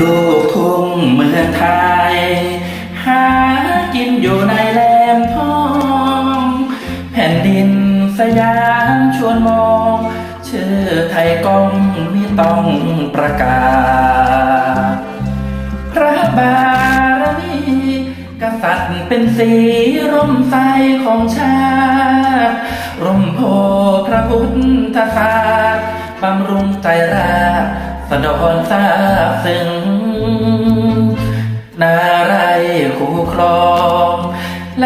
ลูกทุ่งเมืองไทย หากินอยู่ในแหลมทอง แผ่นดินสยามชวนมอง ชื่อไทยก้องนี่ต้องประกาศ พระบารมีกษัตริย์เป็นสีร่มใสของชาติ ร่มโพพระพุทธศาสตร์บำรุงใจรา สะดอนทราบซึ้งนาไรคู่ครอง แหล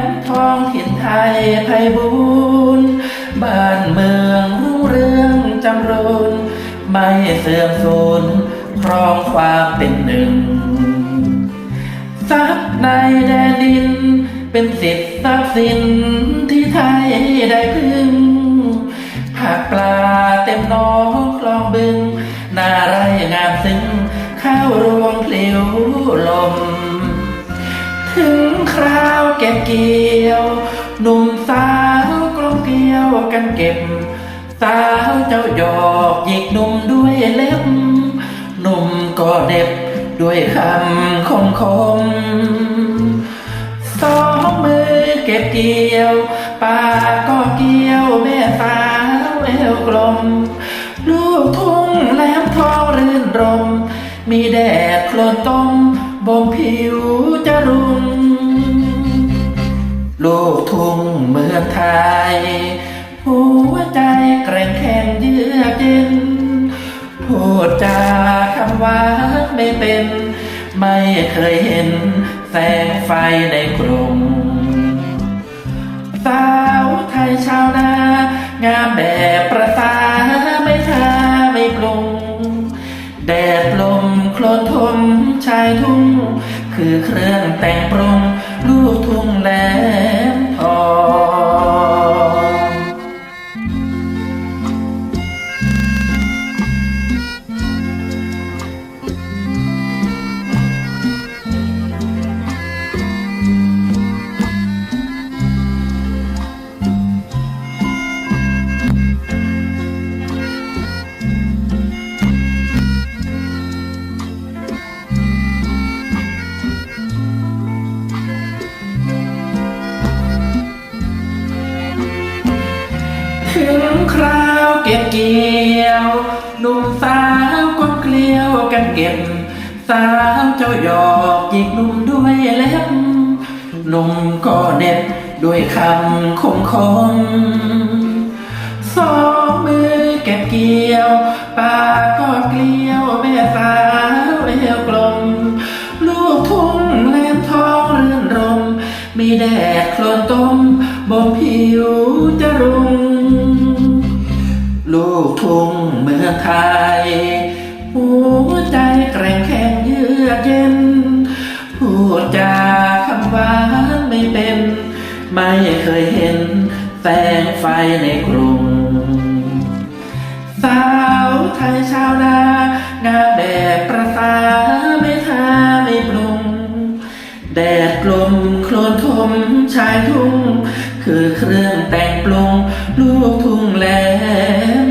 มทองถิ่นไทยไพบูรณ์บ้านเมืองรุ่งเรืองจำรูนไม่เสื่อมสูญครองความเป็นหนึ่งทรัพย์ในแดนดิน เป็นสิทธิทรัพย์สินที่ไทยได้พึ่งผักปลาเต็มน้องค ลม ถึงคราวเก็บเกี่ยว หนุ่มสาวกลมเกลียวกันเก็บ สาวเจ้าหยอกหยิกหนุ่มด้วยเล็บ หนุ่มก็เด็บด้วยคำคมคมสองมือเก็บเกี่ยว ปากก็เกี่ยวแม่สาวเอวกลม ลูกทุ่งแหลมทองรื่นรม มีแดดโคลนต้ม บ่มผิวจะรุงลูกทุ่งเมืองไทย หัวใจแกร่งแข็งเยือกเย็นพูดจาคำหวานไม่เป็น ไม่เคยเห็นแสงไฟในกรุงสาวไทยชาวนา งามแบบประสา เครื่องแต่งปรุงลูกทุ่งแหล ถึงคราวเก็บเกี่ยว หนุ่มสาวก็เกลียวกันเก็บ สาวเจ้าหยอกหยิกหนุ่มด้วยเล็บหนุ่มก็เน็บด้วยคำคมคมสองมือเก็บเกี่ยว ปากก็เกลียวแม่สาวเอวกลม ลูกทุ่งแหลมทองเรื่นรม มีแดดโคลนต้มบ่มผิวจะรุง ลูกทุ่งเมืองไทย หัวใจแกร่งแข็งเยือกเย็น พูดจาคำหวานไม่เป็น ไม่เคยเห็นแสงไฟในกรุง สาวไทยชาวนางามแบบประสาไม่ทาไม่ปรุง แดดลมโคลนทมชายทุ่ง คือเครื่องแต่งปรุงลูกทุ่งแหลม